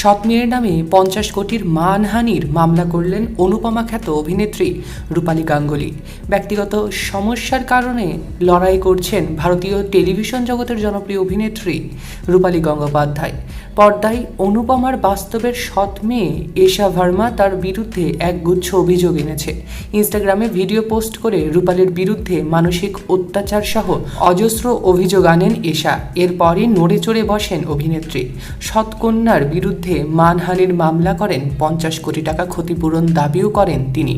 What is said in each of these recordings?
সৎ মেয়ের নামে পঞ্চাশ কোটির মানহানির মামলা করলেন অনুপমা খ্যাত অভিনেত্রী রূপালী গাঙ্গুলি। ব্যক্তিগত সমস্যার কারণে লড়াই করছেন ভারতীয় টেলিভিশন জগতের জনপ্রিয় অভিনেত্রী রূপালী গঙ্গোপাধ্যায়। পর্দায় অনুপমার বাস্তবের সৎ মেয়ে এশা ভার্মা তার বিরুদ্ধে একগুচ্ছ অভিযোগ এনেছে। ইনস্টাগ্রামে ভিডিও পোস্ট করে রূপালীর বিরুদ্ধে মানসিক অত্যাচার সহ অজস্র অভিযোগ আনেন এশা। এরপরই নড়ে চড়ে বসেন অভিনেত্রী। সৎকন্যার বিরুদ্ধে মানহানির মামলা করেন পঞ্চাশ কোটি টাকা ক্ষতিপূরণ দাবিও করেন তিনি।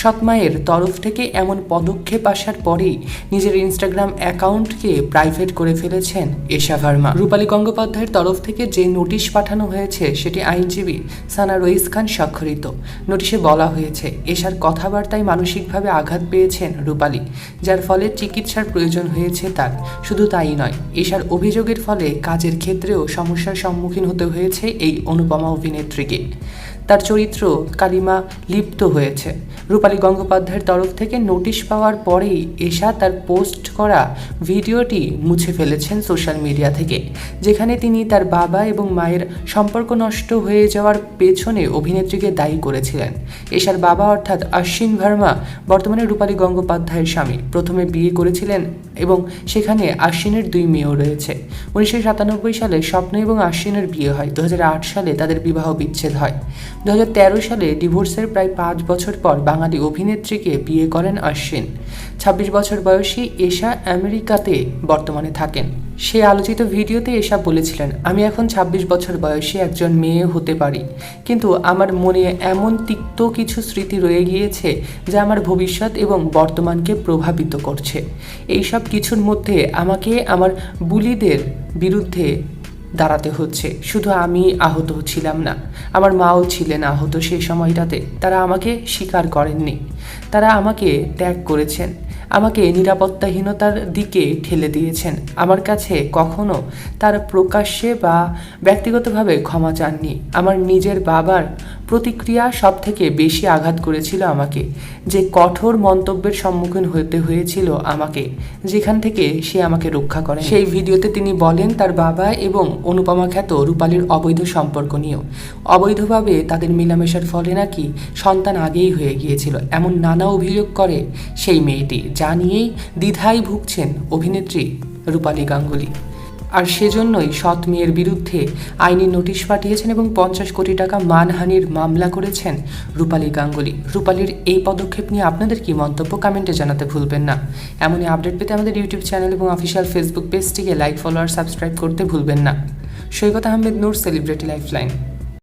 সৎমায়ের তরফ থেকে এমন পদক্ষেপ আসার পরেই নিজের ইনস্টাগ্রাম অ্যাকাউন্টকে প্রাইভেট করে ফেলেছেন এশা ভার্মা। রূপালী গঙ্গোপাধ্যায়ের তরফ থেকে যে নোটিশ পাঠানো হয়েছে, সেটি আইনজীবী সানা রইস খান স্বাক্ষরিত। নোটিশে বলা হয়েছে, এশার কথাবার্তায় মানসিকভাবে আঘাত পেয়েছেন রূপালী, যার ফলে চিকিৎসার প্রয়োজন হয়েছে তার। শুধু তাই নয়, এশার অভিযোগের ফলে কাজের ক্ষেত্রেও সমস্যার সম্মুখীন হতে হয়েছে এই অনুপমা অভিনেত্রীকে। তার চরিত্র কালিমা লিপ্ত হয়েছে। রূপালী গঙ্গোপাধ্যায়ের তরফ থেকে নোটিশ পাওয়ার পরেই এশা তার পোস্ট করা ভিডিওটি মুছে ফেলেছেন সোশ্যাল মিডিয়া থেকে, যেখানে তিনি তার বাবা এবং মায়ের সম্পর্ক নষ্ট হয়ে যাওয়ার পেছনে অভিনেত্রীকে দায়ী করেছিলেন। এশার বাবা অর্থাৎ আশ্বিন ভার্মা বর্তমানে রূপালী গঙ্গোপাধ্যায়ের স্বামী। প্রথমে বিয়ে করেছিলেন এবং সেখানে আশ্বিনের দুই মেয়েও রয়েছে। উনিশশো সাতানব্বই সালে স্বপ্ন এবং আশ্বিনের বিয়ে হয়। দু হাজার আট সালে তাদের বিবাহ বিচ্ছেদ হয়। দু হাজার তেরো সালে ডিভোর্সের প্রায় পাঁচ বছর পর বাঙালি অভিনেত্রীকে বিয়ে করেন আশ্বিন। ছাব্বিশ বছর বয়সী এশা আমেরিকাতে বর্তমানে থাকেন। সে আলোচিত ভিডিওতে এসা বলেছিলেন, আমি এখন ২৬ বছর বয়সী একজন মেয়ে হতে পারি। কিন্তু আমার মনে এমন তিক্ত কিছু স্মৃতি রয়ে গিয়েছে যা আমার ভবিষ্যৎ এবং বর্তমানকে প্রভাবিত করছে। এইসব কিছুর মধ্যে আমাকে আমার বুলিদের বিরুদ্ধে দাঁড়াতে হচ্ছে। শুধু আমি আহত ছিলাম না, আমার মাও ছিলেন আহত সেই সময়টাতে। তারা আমাকে স্বীকার করেননি। তারা আমাকে ত্যাগ করেছেন। আমাকে নিরাপত্তাহীনতার দিকে ঠেলে দিয়েছেন। আমার কাছে কখনো তার প্রকাশ্যে বা ব্যক্তিগতভাবে ক্ষমা চাননি। আমার নিজের বাবার প্রতিক্রিয়া সব থেকে বেশি আঘাত করেছিল আমাকে। যে কঠোর মন্তব্যের সম্মুখীন হতে হয়েছিল আমাকে, যেখান থেকে সে আমাকে রক্ষা করে সেই ভিডিওতে তিনি বলেন, তার বাবা এবং অনুপমা খ্যাত রূপালীর অবৈধ সম্পর্ক নিয়েও। অবৈধভাবে তাদের মেলামেশার ফলে নাকি সন্তান আগেই হয়ে গিয়েছিল। এমন নানা অভিযোগ করে সেই মেয়েটি। যা নিয়েই দ্বিধায় ভুগছেন অভিনেত্রী রূপালী গাঙ্গুলি। আর সেজন্যই সৎ মেয়ের বিরুদ্ধে আইনি নোটিশ পাঠিয়েছেন এবং পঞ্চাশ কোটি টাকা মানহানির মামলা করেছেন রূপালী গাঙ্গুলি। রূপালীর এই পদক্ষেপ নিয়ে আপনাদের কি মন্তব্য কমেন্টে জানাতে ভুলবেন না। এমনই আপডেট পেতে আমাদের ইউটিউব চ্যানেল এবং অফিসিয়াল ফেসবুক পেজটিকে লাইক, ফলো আর সাবস্ক্রাইব করতে ভুলবেন না। Saikat Ahmed, Noor celebrity lifeline.